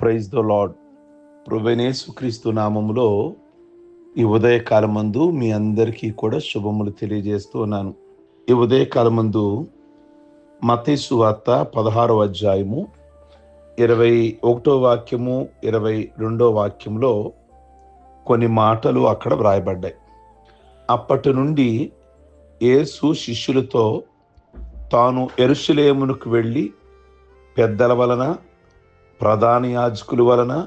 Praise the lord ప్రభునేసు క్రీస్తు నామములో ఈ ఉదయకాలమందు మీ అందరికీ కూడా శుభములు తెలియజేస్తూ ఉన్నాను. ఈ ఉదయకాలమందు మతేసు వార్త పదహారో అధ్యాయము ఇరవై ఒకటో వాక్యము ఇరవై రెండో వాక్యంలో కొన్ని మాటలు అక్కడ వ్రాయబడ్డాయి. అప్పటి నుండి యేసు శిష్యులతో తాను ఎరుషులేమునకు వెళ్ళి పెద్దల వలన ప్రధాన యాజకుల వలన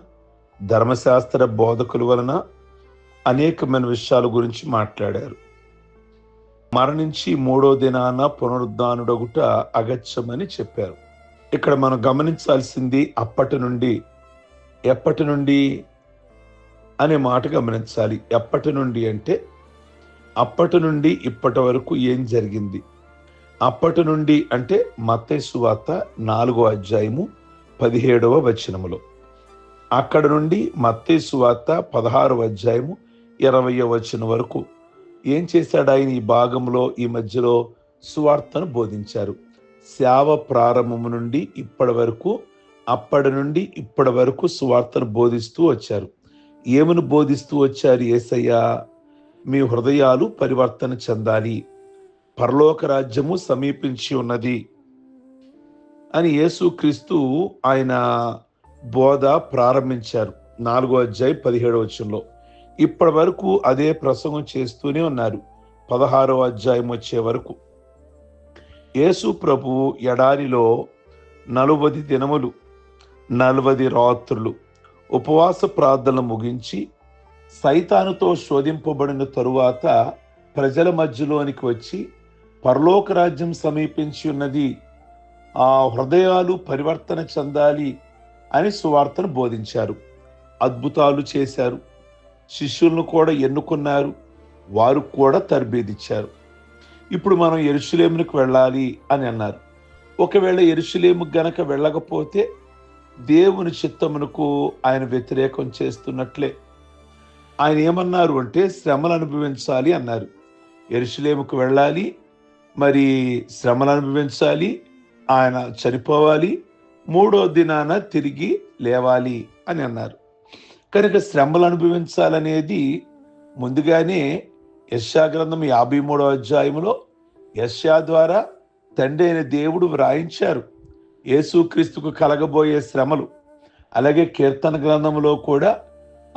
ధర్మశాస్త్ర బోధకుల వలన అనేకమైన విషయాల గురించి మాట్లాడారు. మరణించి మూడో దినాన పునరుద్ధానుడగుట అగత్యమని చెప్పారు. ఇక్కడ మనం గమనించాల్సింది అప్పటి నుండి ఎప్పటి నుండి అనే మాట గమనించాలి. ఎప్పటి నుండి అంటే అప్పటి నుండి ఇప్పటి వరకు ఏం జరిగింది? అప్పటి నుండి అంటే మతేసు వార్త నాలుగో అధ్యాయము పదిహేడవ వచనములో. అక్కడ నుండి మత్తేసు వార్త పదహారవ అధ్యాయము ఇరవయో వచనం వరకు. ఏం చేశాడు ఆయన ఈ భాగంలో ఈ మధ్యలో? సువార్తను బోధించారు. సేవ ప్రారంభము నుండి ఇప్పటి వరకు అప్పటి నుండి ఇప్పటి వరకు సువార్తను బోధిస్తూ వచ్చారు. ఏమని బోధిస్తూ వచ్చారు ఏసయ్య? మీ హృదయాలు పరివర్తన చెందాలి. పరలోక రాజ్యము సమీపించి ఉన్నది. అని యేసుక్రీస్తు ఆయన బోధ ప్రారంభించారు. నాలుగో అధ్యాయ పదిహేడో వచ్చంలో ఇప్పటి వరకు అదే ప్రసంగం చేస్తూనే ఉన్నారు. పదహారవ అధ్యాయం వచ్చే వరకు. యేసు ప్రభు ఎడారిలో నలువది దినములు నలువది రాత్రులు ఉపవాస ప్రార్థనలు ముగించి సైతానుతో శోధింపబడిన తరువాత ప్రజల మధ్యలోనికి వచ్చి పరలోక రాజ్యం సమీపించి ఉన్నది ఆ హృదయాలు పరివర్తన చెందాలి అని సువార్తను బోధించారు. అద్భుతాలు చేశారు. శిష్యులను కూడా ఎన్నుకున్నారు. వారు కూడా తరబేదిచ్చారు. ఇప్పుడు మనం ఎరుసలేమునికి వెళ్ళాలి అని అన్నారు. ఒకవేళ ఎరుసలేము గనక వెళ్ళకపోతే దేవుని చిత్తమునకు ఆయన వ్యతిరేకం చేస్తున్నట్లే. ఆయన ఏమన్నారు అంటే శ్రమలు అనుభవించాలి అన్నారు. ఎరుషులేముకు వెళ్ళాలి. మరి శ్రమలు అనుభవించాలి. ఆయన చనిపోవాలి మూడో దినాన తిరిగి లేవాలి అని అన్నారు. కనుక శ్రమలు అనుభవించాలనేది ముందుగానే యశా గ్రంథం యాభై మూడో అధ్యాయంలో యశా ద్వారా తండ్రి అయిన దేవుడు వ్రాయించారు. యేసుక్రీస్తుకు కలగబోయే శ్రమలు అలాగే కీర్తన గ్రంథంలో కూడా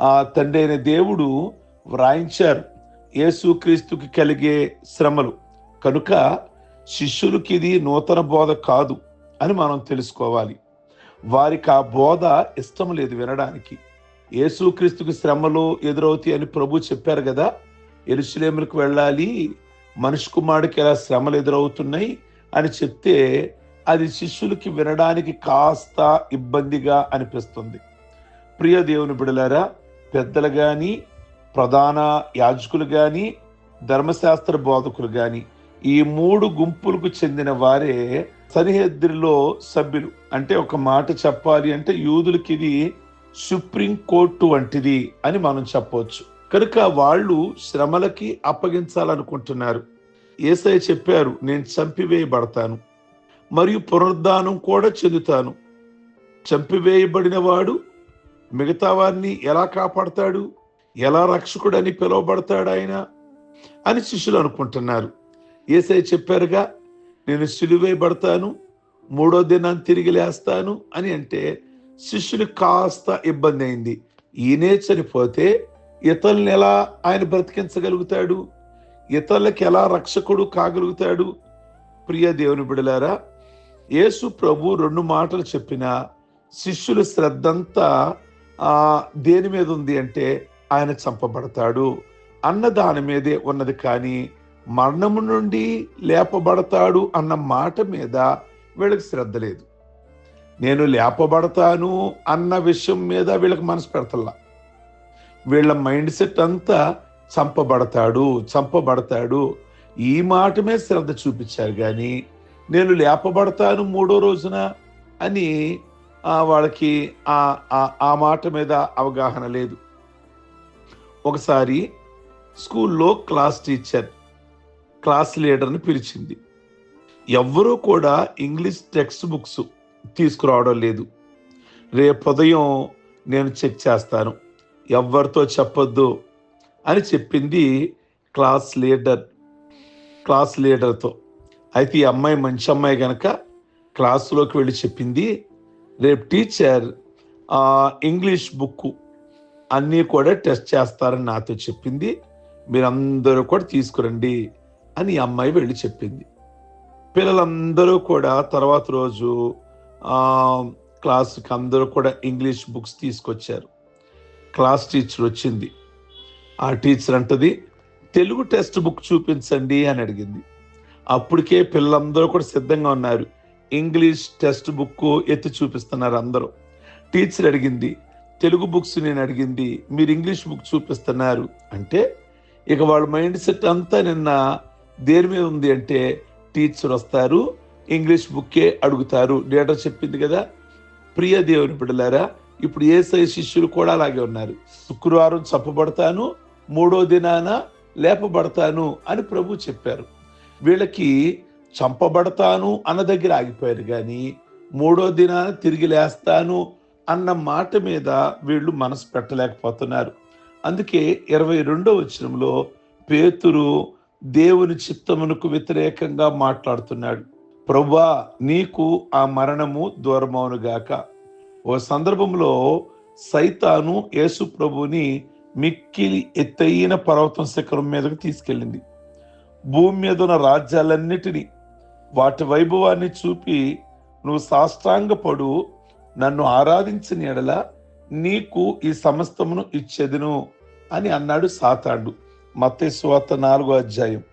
ఆ తండ్రి అయిన దేవుడు వ్రాయించారు. యేసుక్రీస్తుకి కలిగే శ్రమలు. కనుక శిష్యులకి ఇది నూతన బోధ కాదు అని మనం తెలుసుకోవాలి. వారికి ఆ బోధ ఇష్టం లేదు వినడానికి. యేసుక్రీస్తుకి శ్రమలు ఎదురవుతాయి అని ప్రభు చెప్పారు కదా. ఎరుసలేములకు వెళ్ళాలి. మనిషి కుమారుడికి ఎలా శ్రమలు ఎదురవుతున్నాయి అని చెప్తే అది శిష్యులకి వినడానికి కాస్త ఇబ్బందిగా అనిపిస్తుంది. ప్రియ దేవుని బిడలారా పెద్దలు కానీ ప్రధాన యాజకులు కానీ ధర్మశాస్త్ర బోధకులు కానీ ఈ మూడు గుంపులకు చెందిన వారే సరిహద్దులో సభ్యులు. అంటే ఒక మాట చెప్పాలి అంటే యూదులకి ఇది సుప్రీం కోర్టు వంటిది అని మనం చెప్పవచ్చు. కనుక వాళ్ళు శ్రమలకి అప్పగించాలనుకుంటున్నారు. ఏసై చెప్పారు నేను చంపివేయబడతాను మరియు పునరుద్ధానం కూడా చెందుతాను. చంపివేయబడిన వాడు మిగతా వారిని ఎలా కాపాడతాడు? ఎలా రక్షకుడని పిలువబడతాడు ఆయన? అని శిష్యులు అనుకుంటున్నారు. ఏసై చెప్పారుగా నేను సిలువేయబడతాను మూడో దినాన్ని తిరిగి లేస్తాను అని అంటే శిష్యులు కాస్త ఇబ్బంది అయింది. ఈయనే చనిపోతే ఇతరులను ఎలా ఆయన బ్రతికించగలుగుతాడు? ఇతరులకి ఎలా రక్షకుడు కాగలుగుతాడు? ప్రియ దేవుని బిడలారా యేసు ప్రభు రెండు మాటలు చెప్పిన శిష్యుల శ్రద్ధంతా ఆ దేని మీద ఉంది అంటే ఆయన చంపబడతాడు. అన్న దాని మీదే ఉన్నది కానీ మరణము నుండి లేపబడతాడు అన్న మాట మీద వీళ్ళకి శ్రద్ధ లేదు. నేను లేపబడతాను అన్న విషయం మీద వీళ్ళకి మనసు పెడతల్లా. వీళ్ళ మైండ్ సెట్ అంతా చంపబడతాడు చంపబడతాడు. ఈ మాట మీద శ్రద్ధ చూపించారు కానీ నేను లేపబడతాను మూడో రోజున అని వాళ్ళకి ఆ ఆ మాట మీద అవగాహన లేదు. ఒకసారి స్కూల్లో క్లాస్ టీచర్ క్లాస్ లీడర్ని పిలిచింది. ఎవ్వరూ కూడా ఇంగ్లీష్ టెక్స్ట్ బుక్స్ తీసుకురావడం లేదు. రేపు ఉదయం నేను చెక్ చేస్తాను. ఎవరితో చెప్పొద్దు అని చెప్పింది క్లాస్ లీడర్ క్లాస్ లీడర్తో. అయితే ఈ అమ్మాయి మంచి అమ్మాయి కనుక క్లాసులోకి వెళ్ళి చెప్పింది రేపు టీచర్ ఆ, ఇంగ్లీష్ బుక్ అన్నీ కూడా టెస్ట్ చేస్తారని నాతో చెప్పింది. మీరందరూ కూడా తీసుకురండి అని అమ్మాయి వెళ్ళి చెప్పింది. పిల్లలందరూ కూడా తర్వాత రోజు క్లాస్కి అందరూ కూడా ఇంగ్లీష్ బుక్స్ తీసుకొచ్చారు. క్లాస్ టీచర్ వచ్చింది. ఆ టీచర్ అంటది తెలుగు టెక్స్ట్ బుక్ చూపించండి అని అడిగింది. అప్పటికే పిల్లలందరూ కూడా సిద్ధంగా ఉన్నారు. ఇంగ్లీష్ టెక్స్ట్ బుక్ ఎత్తి చూపిస్తున్నారు అందరూ. టీచర్ అడిగింది తెలుగు బుక్స్ నేను అడిగింది మీరు ఇంగ్లీష్ బుక్ చూపిస్తున్నారు అంటే ఇక వాళ్ళ మైండ్ సెట్ అంతా నిన్న దేని మీద ఉంది అంటే టీచర్ వస్తారు ఇంగ్లీష్ బుక్కే అడుగుతారు. డేటా చెప్పింది కదా? ప్రియ దేవుని బిడ్డలారా ఇప్పుడు ఏసై శిష్యులు కూడా అలాగే ఉన్నారు. శుక్రవారం చంపబడతాను మూడో దినాన లేపబడతాను అని ప్రభు చెప్పారు. వీళ్ళకి చంపబడతాను అన్న దగ్గర ఆగిపోయారు కానీ మూడో దినాన తిరిగి లేస్తాను అన్న మాట మీద వీళ్ళు మనసు పెట్టలేకపోతున్నారు. అందుకే ఇరవై రెండో వచనంలో పేతురు దేవుని చిత్తమునకు వ్యతిరేకంగా మాట్లాడుతున్నాడు. ప్రభా నీకు ఆ మరణము దూరమవునుగాక ఓ సందర్భంలో సైతాను యేసు ప్రభుని మిక్కిలి ఎత్తైన పర్వతం శిఖరం మీదకు తీసుకెళ్ళింది. భూమి మీద ఉన్న రాజ్యాలన్నిటినీ వాటి వైభవాన్ని చూపి నువ్వు సాష్టాంగపడు నన్ను ఆరాధించిన ఎడల నీకు ఈ సమస్తమును ఇచ్చేదిను అని అన్నాడు సాతాడు మత్తేశ్వాత నాలుగో అధ్యాయం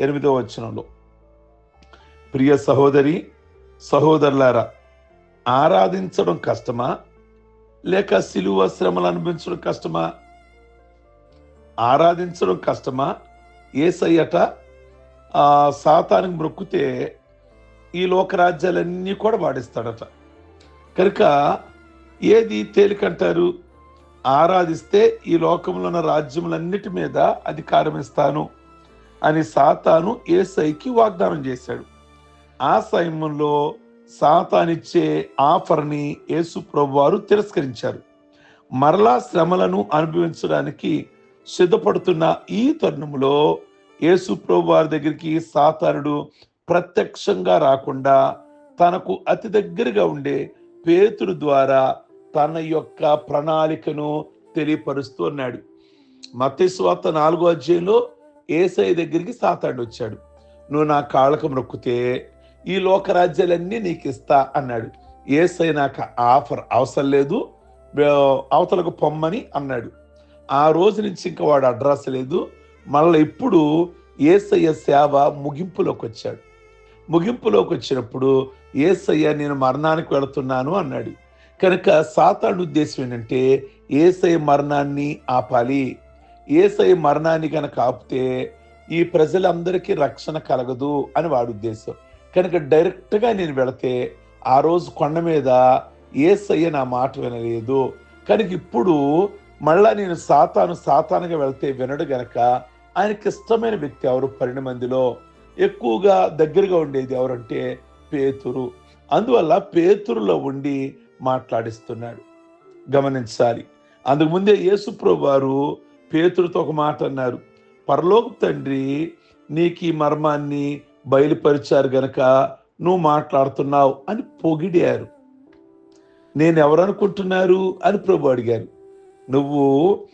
ఎనిమిదో వచనంలో. ప్రియ సహోదరి సహోదరులారా ఆరాధించడం కష్టమా? లేక సిలువ శ్రమలు అనిపించడం కష్టమా? ఆరాధించడం కష్టమా? ఏసయ్యట సాతానికి మొక్కితే ఈ లోక రాజ్యాలన్నీ కూడా వాడిస్తాడట. కనుక ఏది తేలికంటారు? ఆరాధిస్తే ఈ లోకంలో ఉన్న రాజ్యములన్నిటి మీద అధికారం ఇస్తాను అని సాతాను ఏసైకి వాగ్దానం చేశాడు. ఆ సమయంలో సాతానిచ్చే ఆఫర్ని యేసు ప్రభు వారు తిరస్కరించారు. మరలా శ్రమలను అనుభవించడానికి సిద్ధపడుతున్న ఈ తరుణంలో యేసు ప్రభు వారి దగ్గరికి సాతానుడు ప్రత్యక్షంగా రాకుండా తనకు అతి దగ్గరగా ఉండే పేతుడు ద్వారా తన యొక్క ప్రణాళికను తెలియపరుస్తూ ఉన్నాడు. మతేశ్వార్త నాలుగో అధ్యాయంలో ఏసఐ దగ్గరికి సాతాడు వచ్చాడు. నువ్వు నా కాళ్ళకు మొక్కితే ఈ లోక రాజ్యాలన్నీ నీకు ఇస్తా అన్నాడు. ఏసై నాకు ఆఫర్ అవసరం లేదు అవతలకు పొమ్మని అన్నాడు. ఆ రోజు నుంచి ఇంకా వాడు అడ్రస్ లేదు. మళ్ళీ ఇప్పుడు ఏసయ్య సేవ ముగింపులోకి వచ్చాడు. ముగింపులోకి వచ్చినప్పుడు ఏసయ్య నేను మరణానికి వెళుతున్నాను అన్నాడు. కనుక సాతాను ఉద్దేశం ఏంటంటే ఏసై మరణాన్ని ఆపాలి. ఏసై మరణాన్ని కనుక ఆపితే ఈ ప్రజలందరికీ రక్షణ కలగదు అని వాడి ఉద్దేశం. కనుక డైరెక్ట్గా నేను వెళితే ఆ రోజు కొండ మీద ఏసయ్య నా మాట వినలేదు. కనుక ఇప్పుడు మళ్ళా నేను సాతాను సాతానుగా వెళితే వినడు గనక ఆయనకి ఇష్టమైన వ్యక్తి ఎవరు? పన్నెండు మందిలో ఎక్కువగా దగ్గరగా ఉండేది ఎవరంటే పేతురు. అందువల్ల పేతురులో ఉండి మాట్లాడిస్తున్నాడు. గమనించాలి. అందుకు ముందే యేసుప్రభు వారు పేతురుతో ఒక మాట అన్నారు. పరలోక తండ్రి నీకు ఈ మర్మాన్ని బయలుపరిచారు గనక నువ్వు మాట్లాడుతున్నావు అని పొగిడారు. నేను ఎవరనుకుంటున్నారు అని ప్రభు అడిగారు. నువ్వు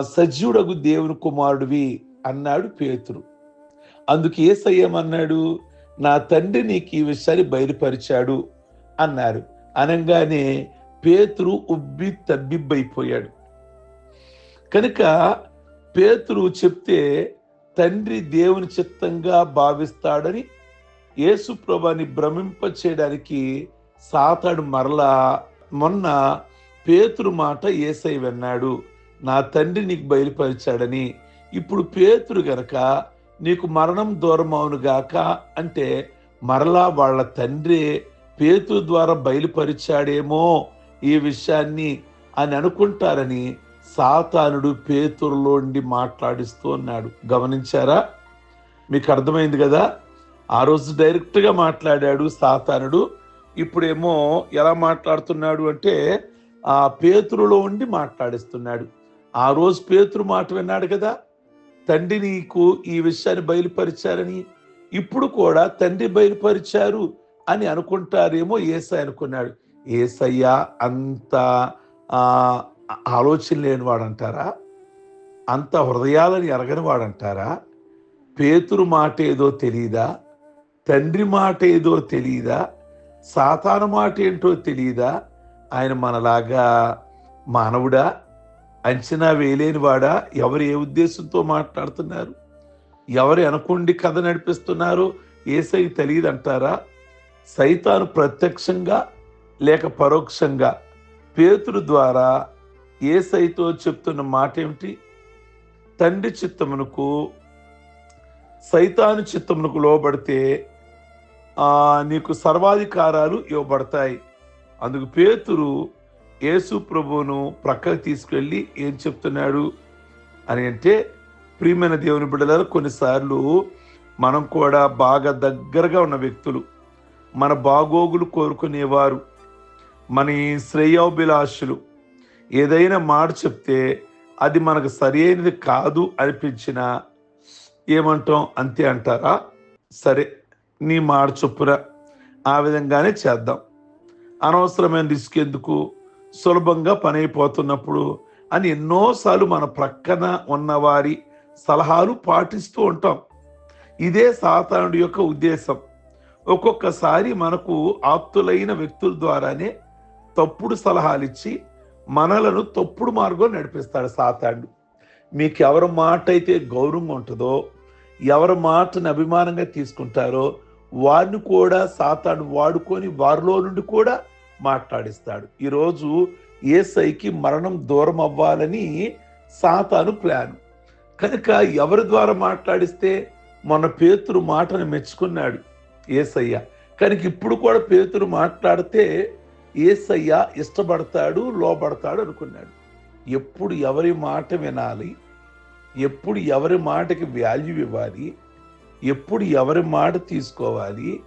సజీవుడగు దేవుని కుమారుడివి అన్నాడు పేతురు. అందుకు ఏసయ్యమన్నాడు నా తండ్రి నీకు ఈ విషయాన్ని బయలుపరిచాడు అన్నారు. అనగానే పేతురు ఉబ్బి తబ్బిబ్బైపోయాడు. కనుక పేతురు చెప్తే తండ్రి దేవుని చిత్తంగా భావిస్తాడని యేసుప్రభాని భ్రమింప చేయడానికి సాతాడు మరలా మొన్న పేతురు మాట ఏసై విన్నాడు. నా తండ్రి నీకు బయలుపరిచాడని. ఇప్పుడు పేతురు గనక నీకు మరణం దూరం అవునుగాక అంటే మరలా వాళ్ళ తండ్రి పేతురు ద్వారా బయలుపరిచాడేమో ఈ విషయాన్ని అని అనుకుంటారని సాతానుడు పేతురులోండి మాట్లాడిస్తూ ఉన్నాడు. గమనించారా? మీకు అర్థమైంది కదా? ఆ రోజు డైరెక్ట్గా మాట్లాడాడు సాతానుడు. ఇప్పుడేమో ఎలా మాట్లాడుతున్నాడు అంటే ఆ పేతురులో ఉండి మాట్లాడిస్తున్నాడు. ఆ రోజు పేతురు మాట విన్నాడు కదా? తండ్రి నీకు ఈ విషయాన్ని బయలుపరిచారని. ఇప్పుడు కూడా తండ్రి బయలుపరిచారు. అని అనుకుంటారేమో ఏసై అనుకున్నాడు. ఏసయ్య అంత ఆలోచన లేనివాడు అంటారా అంత హృదయాలని ఎరగని వాడంటారా? పేతురు మాట ఏదో తెలియదా తండ్రి మాట ఏదో తెలియదా సాతాను మాట ఏంటో తెలియదా ఆయన మనలాగా మానవుడా? అంచనా వేయలేనివాడా? ఎవరు ఏ ఉద్దేశంతో మాట్లాడుతున్నారు? ఎవరు అనుకోండి కథ నడిపిస్తున్నారో? ఏసై తెలియదంటారా సైతాను ప్రత్యక్షంగా లేక పరోక్షంగా పేతురు ద్వారా ఏ సైతో చెప్తున్న మాట ఏమిటి తండ్రి చిత్తమునకు సైతాను చిత్తమునకు లోబడితే నీకు సర్వాధికారాలు ఇవ్వబడతాయి. అందుకు పేతురు యేసు ప్రభువును ప్రక్కకు తీసుకెళ్ళి ఏం చెప్తున్నాడు అని అంటే ప్రియమైన దేవుని బిడ్డలారు కొన్నిసార్లు మనం కూడా బాగా దగ్గరగా ఉన్న వ్యక్తులు. మన బాగోగులు కోరుకునేవారు. మన శ్రేయోభిలాషులు ఏదైనా మాట చెప్తే అది మనకు సరైనది కాదు అనిపించినా ఏమంటాం అంతే అంటారా? సరే నీ మాట చొప్పున ఆ విధంగానే చేద్దాం. అనవసరమైన రిస్క్ ఎందుకు? సులభంగా పని అయిపోతున్నప్పుడు అని ఎన్నోసార్లు మన ప్రక్కన ఉన్నవారి సలహాలు పాటిస్తూ ఉంటాం. ఇదే సాతానుడి యొక్క ఉద్దేశం. ఒక్కొక్కసారి మనకు ఆప్తులైన వ్యక్తుల ద్వారానే తప్పుడు సలహాలు ఇచ్చి మనలను తప్పుడు మార్గం నడిపిస్తాడు సాతాండు మీకు ఎవరి మాట అయితే గౌరవంగా ఉంటుందో ఎవరి మాటను అభిమానంగా తీసుకుంటారో వారిని కూడా సాతాడు వాడుకొని వారిలో నుండి కూడా మాట్లాడిస్తాడు. ఈరోజు ఏసైకి మరణం దూరం అవ్వాలని సాతాను ప్లాన్. కనుక ఎవరి ద్వారా మాట్లాడిస్తే మన పేతురు మాటను మెచ్చుకున్నాడు. ఏసయ్య. కనుక ఇప్పుడు కూడా పేతురు మాట్లాడితే ఏసయ్య ఇష్టపడతాడు లోపడతాడు అనుకున్నాడు. ఎప్పుడు ఎవరి మాట వినాలి ఎప్పుడు ఎవరి మాటకి వాల్యూ ఇవ్వాలి ఎప్పుడు ఎవరి మాట తీసుకోవాలి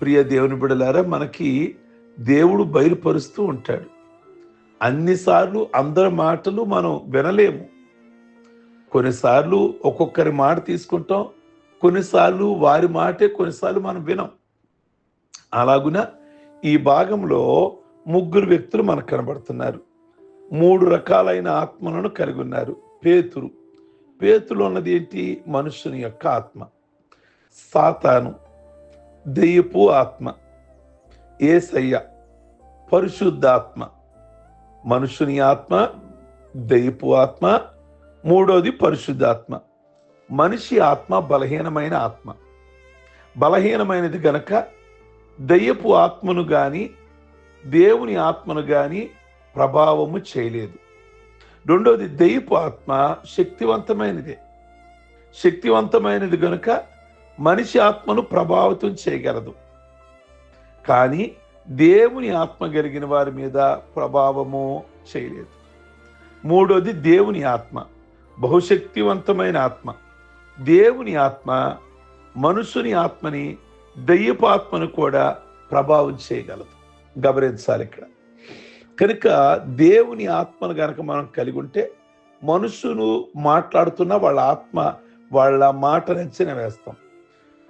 ప్రియ దేవుని బిడలారా మనకి దేవుడు బయలుపరుస్తూ ఉంటాడు. అన్నిసార్లు అందరి మాటలు మనం వినలేము. కొన్నిసార్లు ఒక్కొక్కరి మాట తీసుకుంటాం కొన్నిసార్లు వారి మాటే కొన్నిసార్లు మనం వినం. అలాగున ఈ భాగంలో ముగ్గురు వ్యక్తులు మనకు కనబడుతున్నారు. మూడు రకాలైన ఆత్మలను కలిగి ఉన్నారు. పేతురు. పేతులు ఉన్నది ఏంటి? మనుషుని యొక్క ఆత్మ. సాతాను. దెయ్యపు ఆత్మ. ఏసయ్య. పరిశుద్ధాత్మ. మనుషుని ఆత్మ దెయ్యపు ఆత్మ. మూడోది పరిశుద్ధాత్మ. మనిషి ఆత్మ బలహీనమైన ఆత్మ. బలహీనమైనది గనక దయ్యపు ఆత్మను గాని దేవుని ఆత్మను గాని ప్రభావము చేయలేదు. రెండోది దయ్యపు ఆత్మ శక్తివంతమైనదే. శక్తివంతమైనది గనుక మనిషి ఆత్మను ప్రభావితం చేయగలదు. కానీ దేవుని ఆత్మ కలిగిన వారి మీద ప్రభావము చేయలేదు. మూడోది దేవుని ఆత్మ బహుశక్తివంతమైన ఆత్మ. దేవుని ఆత్మ మనుషుని ఆత్మని దయ్యపు ఆత్మను కూడా ప్రభావం చేయగలదు. గమనించాలి ఇక్కడ. కనుక దేవుని ఆత్మను గనక మనం కలిగి ఉంటే మనుషులు మాట్లాడుతున్న వాళ్ళ ఆత్మ వాళ్ళ మాటను అంచనా వేస్తాం.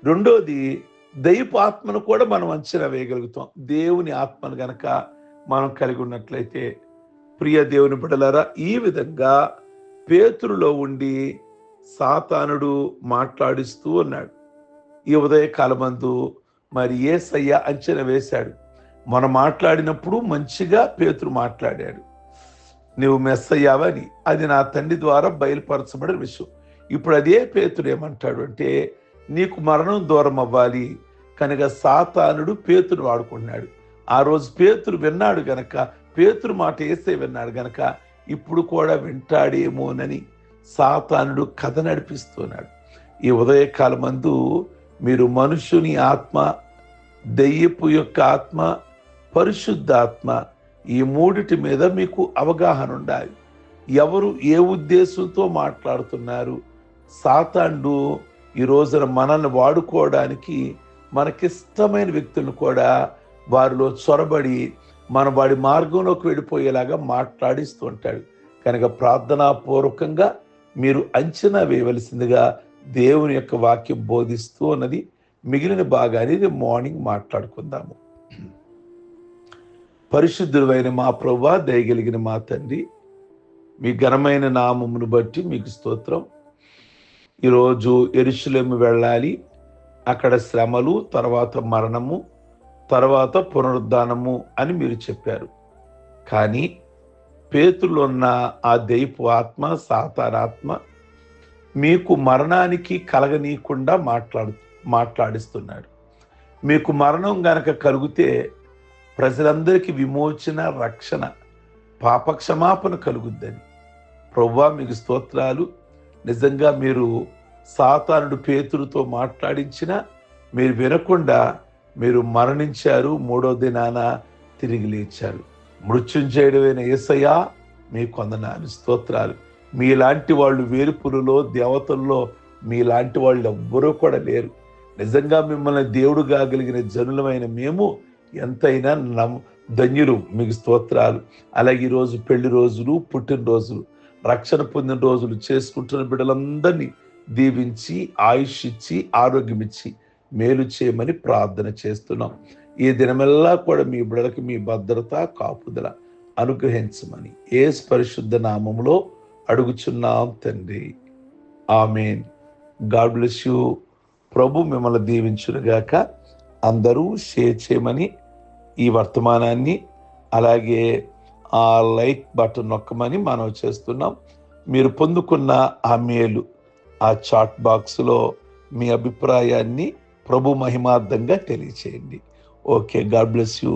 రెండోది దైపు ఆత్మను కూడా మనం అంచనా వేయగలుగుతాం. దేవుని ఆత్మను గనక మనం కలిగి ఉన్నట్లయితే ప్రియ దేవుని బిడలారా ఈ విధంగా పేతురులో ఉండి సాతానుడు మాట్లాడిస్తూ ఉన్నాడు. ఈ ఉదయకాలమందు మరి ఏసయ్య అంచనా వేశాడు. మనం మాట్లాడినప్పుడు మంచిగా పేతురు మాట్లాడాడు. నువ్వు మెస్ అయ్యావని అది నా తండ్రి ద్వారా బయలుపరచబడిన విషయం. ఇప్పుడు అదే పేతుడు ఏమంటాడు అంటే నీకు మరణం దూరం అవ్వాలి. కనుక సాతానుడు పేతురు వాడుకున్నాడు ఆ రోజు పేతురు విన్నాడు గనక పేతురు మాట వేసే విన్నాడు గనక ఇప్పుడు కూడా వింటాడేమోనని సాతానుడు కథ నడిపిస్తున్నాడు. ఈ ఉదయకాలమందు మీరు మనుషుని ఆత్మ దెయ్యపు యొక్క ఆత్మ పరిశుద్ధాత్మ ఈ మూడిటి మీద మీకు అవగాహన ఉండాలి. ఎవరు ఏ ఉద్దేశంతో మాట్లాడుతున్నారు? సాతాండు ఈ రోజున మనల్ని వాడుకోవడానికి మనకిష్టమైన వ్యక్తులను కూడా వారిలో చొరబడి మన వాడి మార్గంలోకి వెళ్ళిపోయేలాగా మాట్లాడిస్తూ ఉంటాడు. కనుక ప్రార్థనాపూర్వకంగా మీరు అంచనా వేయవలసిందిగా దేవుని యొక్క వాక్యం బోధిస్తూ ఉన్నది. మిగిలిన భాగాన్ని మార్నింగ్ మాట్లాడుకుందాము. పరిశుద్ధుడైన మా ప్రభా దయగలిగిన మా తండ్రి మీ ఘనమైన నామమును బట్టి మీకు స్తోత్రం. ఈరోజు ఎరుషులేము వెళ్ళాలి. అక్కడ శ్రమలు తర్వాత మరణము తర్వాత పునరుద్ధానము అని మీరు చెప్పారు. కానీ పేతుల్లో ఉన్న ఆ దైపు ఆత్మ సాతానాత్మ మీకు మరణానికి కలగనీయకుండా మాట్లాడు మాట్లాడిస్తున్నాడు. మీకు మరణం గనక కలిగితే ప్రజలందరికీ విమోచన రక్షణ పాపక్షమాపణ కలుగుద్దని. ప్రవ్వా మీకు స్తోత్రాలు. నిజంగా మీరు సాతానుడు పేతులతో మాట్లాడించిన మీరు వినకుండా మీరు మరణించారు మూడో దినాన తిరిగి లేచారు. మృత్యుంజయుడైన ఏసయ్య మీ కొందనాలు స్తోత్రాలు. మీలాంటి వాళ్ళు వేరుపురులో దేవతల్లో మీలాంటి వాళ్ళు ఎవ్వరూ కూడా లేరు. నిజంగా మిమ్మల్ని దేవుడు కాగలిగిన జనులమైన మేము ఎంతైనా నమ్ ధన్యులు. మీకు స్తోత్రాలు. అలాగే ఈరోజు పెళ్ళి రోజులు పుట్టినరోజులు రక్షణ పొందిన రోజులు చేసుకుంటున్న బిడ్డలందరినీ దీవించి ఆయుష్ ఇచ్చి ఆరోగ్యం ఇచ్చి మేలు చేయమని ప్రార్థన చేస్తున్నాం. ఈ దినమెల్లా కూడా మీ బిడలకు మీ భద్రత కాపుదల అనుగ్రహించమని ఏ పరిశుద్ధ నామంలో అడుగుచున్నాం తండ్రి. ఆమెన్. God bless you. ప్రభు మిమ్మల్ని దీవించునుగాక. అందరూ షేర్ చేయమని ఈ వర్తమానాన్ని అలాగే ఆ లైక్ బటన్ నొక్కమని మనం చేస్తున్నాం. మీరు పొందుకున్న ఆ మేలు ఆ చాట్ బాక్స్లో మీ అభిప్రాయాన్ని ప్రభు మహిమార్థంగా తెలియచేయండి. Okay God bless you